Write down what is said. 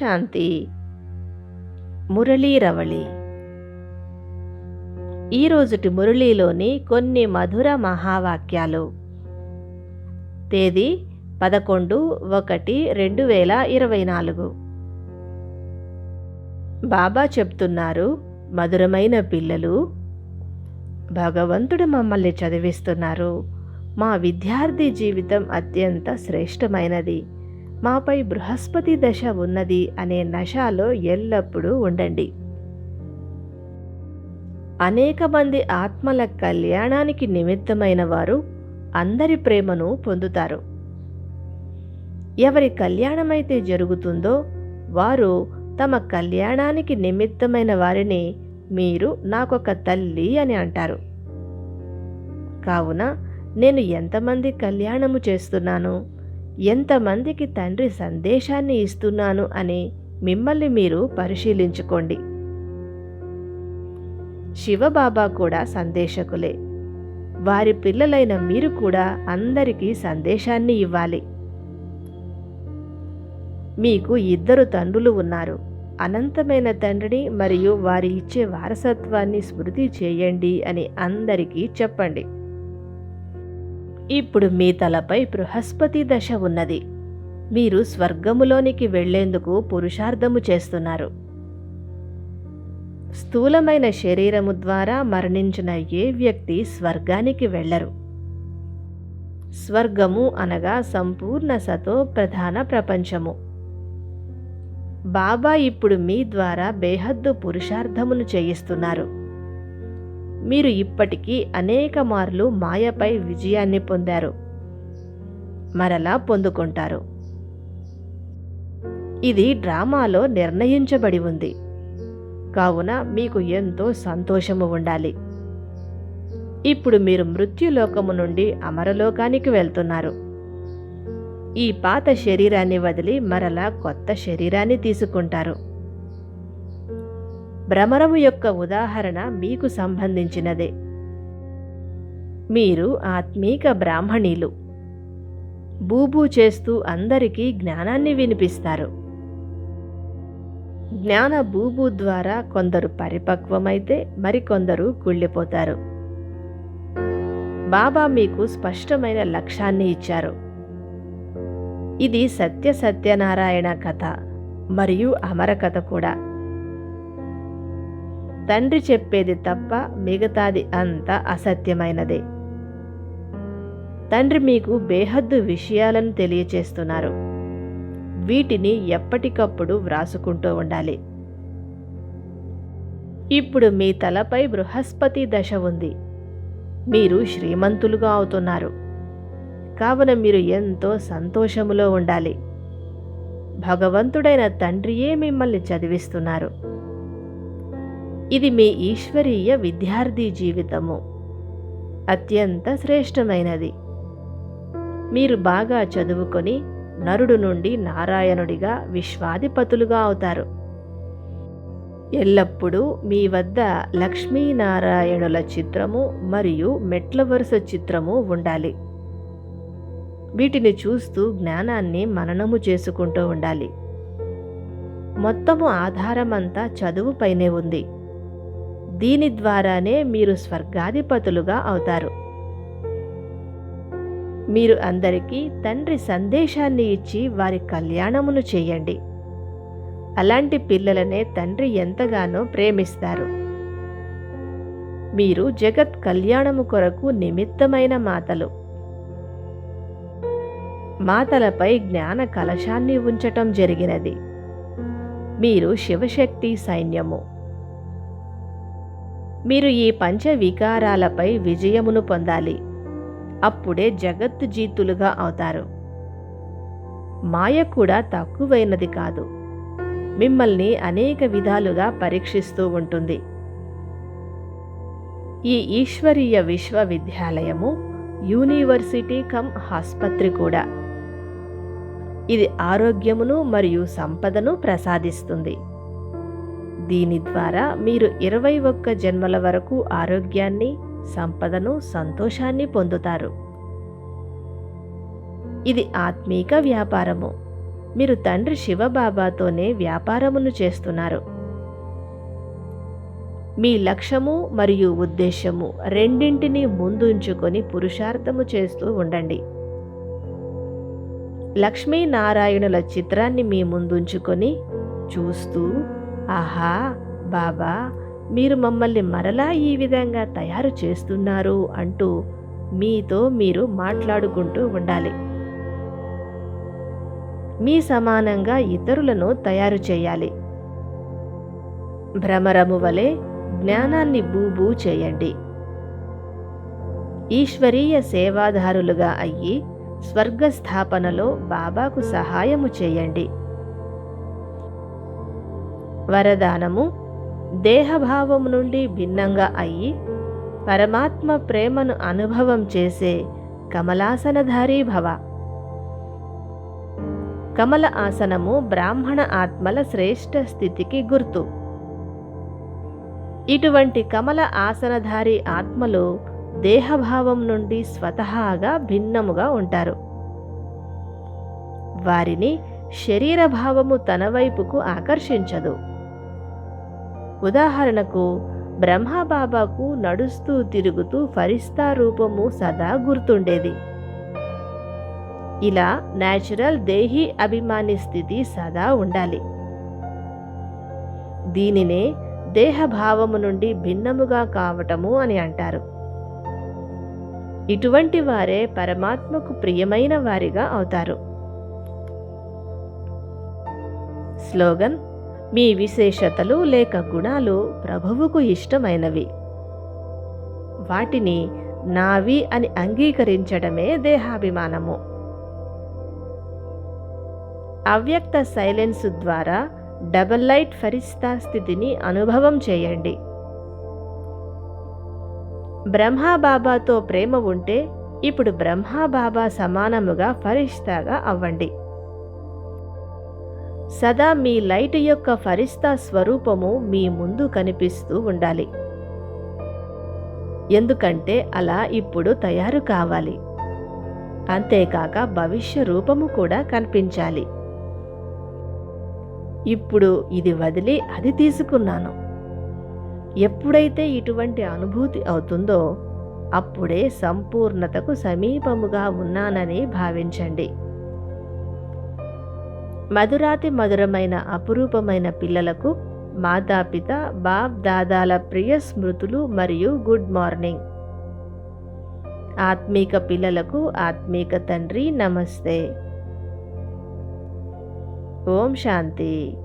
శాంతి. మురళీరవళి. ఈరోజుటి మురళీలోని కొన్ని మధుర మహావాక్యాలు. తేదీ పదకొండు ఒకటి రెండు వేల ఇరవై నాలుగు. బాబా చెప్తున్నారు మధురమైన పిల్లలు భగవంతుడు మమ్మల్ని చదివిస్తున్నారు. మా విద్యార్థి జీవితం అత్యంత శ్రేష్టమైనది. మాపై బృహస్పతి దశ ఉన్నది అనే నశాలో ఎల్లప్పుడూ ఉండండి. అనేక మంది ఆత్మల కళ్యాణానికి నిమిత్తమైన వారు అందరి ప్రేమను పొందుతారు. ఎవరి కళ్యాణమైతే జరుగుతుందో వారు తమ కళ్యాణానికి నిమిత్తమైన వారిని మీరు నాకొక తల్లి అని అంటారు. కావున నేను ఎంతమంది కళ్యాణము చేస్తున్నాను? ఎంతమందికి తండ్రి సందేశాన్ని ఇస్తున్నాను అని మిమ్మల్ని మీరు పరిశీలించుకోండి. శివబాబా కూడా సందేశకులే. వారి పిల్లలైన మీరు కూడా అందరికీ సందేశాన్ని ఇవ్వాలి. మీకు ఇద్దరు తండ్రులు ఉన్నారు. అనంతమైన తండ్రిని మరియు వారి ఇచ్చే వారసత్వాన్ని స్మృతి చేయండి అని అందరికీ చెప్పండి. ఇప్పుడు మీ తలపై బృహస్పతి దశ ఉన్నది. మీరు స్వర్గములోనికి వెళ్ళేందుకు పురుషార్థము చేస్తున్నారు. స్థూలమైన శరీరము ద్వారా మరణించిన ఏ వ్యక్తి స్వర్గానికి వెళ్ళరు. స్వర్గము అనగా సంపూర్ణ సతో ప్రధాన ప్రపంచము. బాబా ఇప్పుడు మీ ద్వారా బేహద్దు పురుషార్థమును చేయిస్తున్నారు. మీరు ఇప్పటికీ అనేక మార్లు మాయపై విజయాన్ని పొందారు. మరలా పొందుకుంటారు. ఇది డ్రామాలో నిర్ణయించబడి ఉంది. కావున మీకు ఎంతో సంతోషము ఉండాలి. ఇప్పుడు మీరు మృత్యులోకము నుండి అమరలోకానికి వెళ్తున్నారు. ఈ పాత శరీరాన్ని వదిలి మరలా కొత్త శరీరాన్ని తీసుకుంటారు. భ్రమరము యొక్క ఉదాహరణ మీకు సంబంధించినదే. మీరు ఆత్మీక బ్రాహ్మణీలు. బూబూ చేస్తూ అందరికీ జ్ఞానాన్ని వినిపిస్తారు. జ్ఞాన బూబు ద్వారా కొందరు పరిపక్వమైతే మరికొందరు కుళ్ళిపోతారు. బాబా మీకు స్పష్టమైన లక్ష్యాన్ని ఇచ్చారు. ఇది సత్య సత్యనారాయణ కథ మరియు అమర కథ కూడా. తండ్రి చెప్పేది తప్ప మిగతాది అంతా అసత్యమైనదే. తండ్రి మీకు బేహద్దు విషయాలను తెలియచేస్తున్నారు. వీటిని ఎప్పటికప్పుడు వ్రాసుకుంటూ ఉండాలి. ఇప్పుడు మీ తలపై బృహస్పతి దశ ఉంది. మీరు శ్రీమంతులుగా అవుతున్నారు. కావున మీరు ఎంతో సంతోషములో ఉండాలి. భగవంతుడైన తండ్రియే మిమ్మల్ని చదివిస్తున్నారు. ఇది మీ ఈశ్వరీయ విద్యార్థి జీవితము. అత్యంత శ్రేష్టమైనది. మీరు బాగా చదువుకొని నరుడు నుండి నారాయణుడిగా విశ్వాధిపతులుగా అవుతారు. ఎల్లప్పుడూ మీ వద్ద లక్ష్మీనారాయణుల చిత్రము మరియు మెట్ల వరుస చిత్రము ఉండాలి. వీటిని చూస్తూ జ్ఞానాన్ని మననము చేసుకుంటూ ఉండాలి. మొత్తము ఆధారమంతా చదువుపైనే ఉంది. దీని ద్వారానే మీరు స్వర్గాధిపతులుగా అవుతారు. మీరు అందరికీ తండ్రి సందేశాన్ని ఇచ్చి వారి కళ్యాణమును చేయండి. అలాంటి పిల్లలనే తండ్రి ఎంతగానో ప్రేమిస్తారు. మీరు జగత్ కళ్యాణము కొరకు నిమిత్తమైన మాతలు. మాతలపై జ్ఞాన కలశాన్ని ఉంచటం జరిగినది. మీరు శివశక్తి సైన్యము. మీరు ఈ పంచ వికారాలపై విజయమును పొందాలి. అప్పుడే జగత్తు జీతులుగా అవుతారు. మాయ కూడా తక్కువైనది కాదు. మిమ్మల్ని అనేక విధాలుగా పరీక్షిస్తూ ఉంటుంది. ఈ ఈశ్వరీయ విశ్వవిద్యాలయము యూనివర్సిటీ కమ్ ఆసుపత్రి కూడా. ఇది ఆరోగ్యమును మరియు సంపదను ప్రసాదిస్తుంది. దీని ద్వారా మీరు ఇరవై ఒక్క జన్మల వరకు ఆరోగ్యాన్ని సంపదను సంతోషాన్ని పొందుతారు. ఇది ఆత్మీక వ్యాపారము. మీరు తండ్రి శివబాబాతోనే వ్యాపారమును చేస్తున్నారు. మీ లక్ష్యము మరియు ఉద్దేశము రెండింటినీ ముందుంచుకొని పురుషార్థము చేస్తూ ఉండండి. లక్ష్మీనారాయణుల చిత్రాన్ని మీ ముందుంచుకొని చూస్తూ ఆహా బాబా మీరు మమ్మల్ని మరలా ఈ విధంగా తయారు చేస్తున్నారు అంటూ మీతో మీరు మాట్లాడుకుంటూ ఉండాలి. మీ సమానంగా ఇతరులను తయారు చేయాలి. భ్రమరము వలె జ్ఞానాన్ని బూబూ చేయండి. ఈశ్వరీయ సేవాదారులుగా అయ్యి స్వర్గస్థాపనలో బాబాకు సహాయము చేయండి. వరదానము దేహభావము నుండి భిన్నంగా అయ్యి పరమాత్మ ప్రేమను అనుభవం చేసే కమలాసనధారీ భవ. కమల ఆసనము బ్రాహ్మణ ఆత్మల శ్రేష్ఠ స్థితికి గుర్తు. ఇటువంటి కమల ఆసనధారి ఆత్మలు దేహభావం నుండి స్వతహాగా భిన్నముగా ఉంటారు. వారిని శరీరభావము తన వైపుకు ఆకర్షించదు. ఉదాహరణకు బ్రహ్మబాబాకు నడుస్తూ తిరుగుతూ ఫరిస్తా రూపము సదా గుర్తుండేది. ఇలా నేచురల్ దేహి అభిమాని స్థితి సదా ఉండాలి. దీనినే దేహభావము నుండి భిన్నముగా కావటము అని అంటారు. ఇటువంటి వారే పరమాత్మకు ప్రియమైన వారిగా అవుతారు. స్లోగన్ మీ విశేషతలు లేక గుణాలు ప్రభువుకు ఇష్టమైనవి. వాటిని నావి అని అంగీకరించడమే దేహాభిమానము. అవ్యక్త సైలెన్స్ ద్వారా డబల్ లైట్ ఫరిస్తా స్థితిని అనుభవం చేయండి. బ్రహ్మాబాబాతో ప్రేమ ఉంటే ఇప్పుడు బ్రహ్మాబాబా సమానముగా ఫరిష్తాగా అవ్వండి. సదా మీ లైట్ యొక్క ఫరిస్తా స్వరూపము మీ ముందు కనిపిస్తూ ఉండాలి. ఎందుకంటే అలా ఇప్పుడు తయారు కావాలి. అంతేకాక భవిష్య రూపము కూడా కనిపించాలి. ఇప్పుడు ఇది వదిలి అది తీసుకున్నాను. ఎప్పుడైతే ఇటువంటి అనుభూతి అవుతుందో అప్పుడే సంపూర్ణతకు సమీపముగా ఉన్నానని భావించండి. మధురాతి మధురమైన అపురూపమైన పిల్లలకు మాతాపిత బాప్ దాదాల ప్రియ స్మృతులు మరియు గుడ్ మార్నింగ్. ఆత్మీక పిల్లలకు ఆత్మీక తండ్రి నమస్తే. ఓం శాంతి.